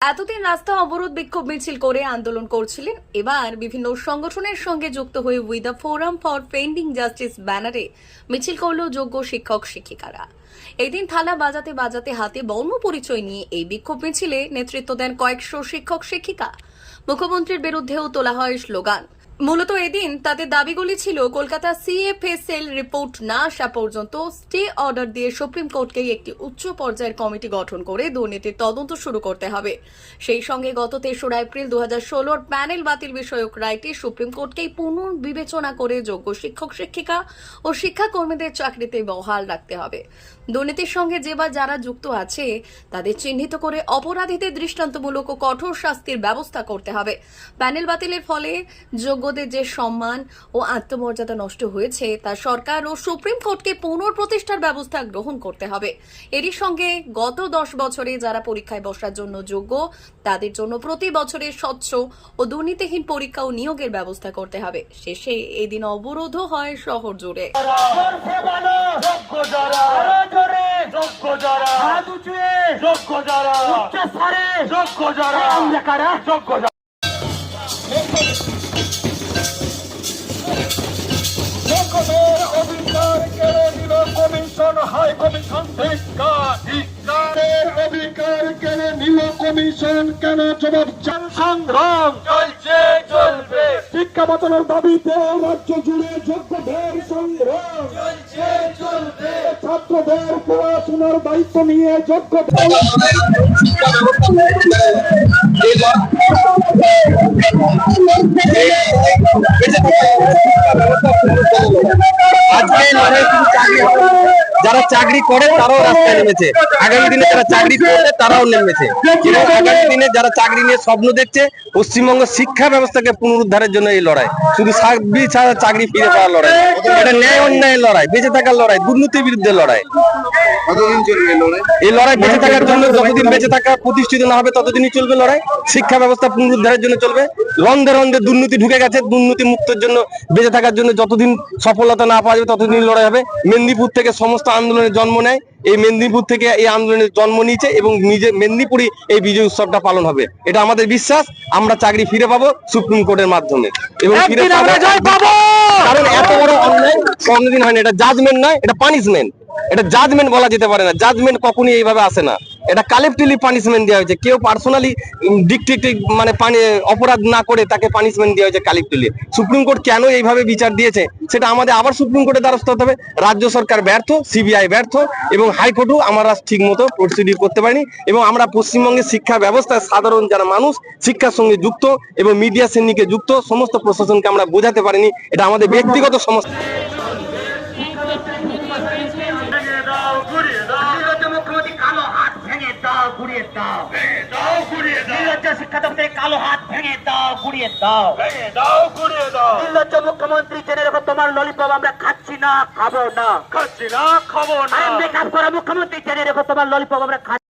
এতদিন রাস্তা অবরোধ বিক্ষোভ মিছিল করে আন্দোলন করছিলেন। এবার বিভিন্ন সংগঠনের সঙ্গে যুক্ত হয়ে we the forum for pending justice ব্যানারে মিছিল করল যোগ্য শিক্ষক, শিক্ষিকারা। এদিন থালা বাজাতে বাজাতে হাতে বর্ণ পরিচয় নিয়ে এই বিক্ষোভ মিছিলে নেতৃত্ব দেন কয়েকশো শিক্ষক, শিক্ষিকা। মুখ্যমন্ত্রীর বিরুদ্ধেও তোলা হয় স্লোগান। মূলত এদিন তাদের দাবিগুলি ছিল, কলকাতা সিএফএসএল রিপোর্ট না আসা পর্যন্ত স্টে অর্ডার দিয়ে সুপ্রিম কোর্টকে একটি উচ্চ পর্যায়ের কমিটি গঠন করে দুর্নীতির তদন্ত শুরু করতে হবে। সেই সঙ্গে গত তেসরা এপ্রিল দু হাজার ষোলোর প্যানেল বাতিল বিষয়ক রায়টি সুপ্রিম কোর্টকেই পুনর্বিবেচনা করে যোগ্য শিক্ষক, শিক্ষিকা ও শিক্ষাকর্মীদের চাকরিতে বহাল রাখতে হবে। দুর্নীতির সঙ্গে যে বা যারা যুক্ত আছে, তাদের চিহ্নিত করে অপরাধীদের দৃষ্টান্তমূলক ও কঠোর শাস্তির ব্যবস্থা করতে হবে। প্যানেল বাতিলের ফলে যোগ্যদের যে সম্মান ও আত্মমর্যাদা নষ্ট হয়েছে তা সরকার ও সুপ্রিম কোর্টকে পুনঃপ্রতিষ্ঠার ব্যবস্থা গ্রহণ করতে হবে। এরই সঙ্গে গত দশ বছরে যারা পরীক্ষায় বসার জন্য যোগ্য তাদের জন্য প্রতি বছরের স্বচ্ছ ও দুর্নীতিহীন পরীক্ষা ও নিয়োগের ব্যবস্থা করতে হবে। শেষে এদিন অবরোধও হয় শহর জুড়ে। যোগ্য যারা। যোগ্য যারা। ধিক্কারের অধিকার কেড়ে নিল কমিশন কেন জবাব চান সংগ্রাম চলছে চলবে শিক্ষা বাঁচানোর দাবিতে রাজ্য জুড়ে যোগ্যদের সংগ্রাম চলছে চলবে ছাত্রদের পড়াশোনার দায়িত্ব নিয়ে যোগ্যদের আজকে লড়াই চাকরি। যারা চাকরি করে তারাও রাস্তায় নেমেছে। আগামী দিনে যারা চাকরি করবে তারাও নেমেছে। এবং আগামী দিনে যারা চাকরি নিয়ে স্বপ্ন দেখছে পশ্চিমবঙ্গ শিক্ষা ব্যবস্থাকে পুনরুদ্ধারের জন্য এই লড়াই। শুধু চাকরি ছাড়া চাকরি ফিরে পাওয়ার লড়াই এটা ন্যায় অন্যায়ের লড়াই বেঁচে থাকার লড়াই দুর্নীতির বিরুদ্ধে লড়াই। এই লড়াই? বেঁচে থাকার জন্য যতদিন বেঁচে থাকা প্রতিষ্ঠিত না হবে ততদিনই চলবে লড়াই। শিক্ষা ব্যবস্থা পুনরুদ্ধারের জন্য চলবে। রন্ধে রন্ধে দুর্নীতি ঢুকে গেছে দুর্নীতি মুক্তের জন্য বেঁচে থাকার জন্য যতদিন সফলতা না পাওয়া যাবে ততদিন লড়াই হবে। মেদিনীপুর থেকে সমস্ত আন্দোলনের জন্ম নেয় এই মেদিনীপুর থেকে এই আন্দোলনের জন্ম নিয়েছে এবং নিজে মেদিনীপুরই এই বিজয় উৎসবটা পালন হবে। এটা আমাদের বিশ্বাস আমরা চাকরি ফিরে পাবো সুপ্রিম কোর্টের মাধ্যমে। এবং ফিরে পাবো কারণ এত বড় অন্যায় কোনোদিন হয়নি। এটা জাজমেন্ট নয় এটা পানিশমেন্ট এটা জাজমেন্ট বলা যেতে পারে না। জাজমেন্ট কখনই এইভাবে আসে না। এটা কালেকটিভলি পানিশমেন্ট দেওয়া হয়েছে। কেউ পার্সোনালি ডিকটিক মানে পানি অপরাধ না করে তাকে পানিশমেন্ট দেওয়া হয়েছে কালেকটিভলি সুপ্রিম কোর্ট কেন এইভাবে বিচার দিয়েছে? সেটা আমাদের আবার সুপ্রিম কোর্টের দ্বারস্থ হতে হবে। রাজ্য সরকার ব্যর্থ সিবিআই ব্যর্থ, এবং হাইকোর্টও আমরা ঠিক মতো প্রসিডিউর করতে পারিনি। এবং আমরা পশ্চিমবঙ্গের শিক্ষা ব্যবস্থায় সাধারণ যারা মানুষ, শিক্ষার সঙ্গে যুক্ত এবং মিডিয়া শ্রেণীকে যুক্ত, সমস্ত প্রশাসনকে আমরা বোঝাতে পারিনি। এটা আমাদের ব্যক্তিগত সমস্যা। ভেঙে দাও। দাও দাও। নির্লজ্জ কালো হাত ভেঙে দাও ঘুরিয়ে দাও। ভেঙে দাও ঘুরিয়ে দাও। নির্লজ্জ মুখ্যমন্ত্রী জেনে রেখো তোমার ললিপপ আমরা খাচ্ছি না খাব না। খাচ্ছি না খাব না। আই মেকআপ করা মুখ্যমন্ত্রী জেনে রেখো তোমার ললিপপ আমরা খাচ্ছি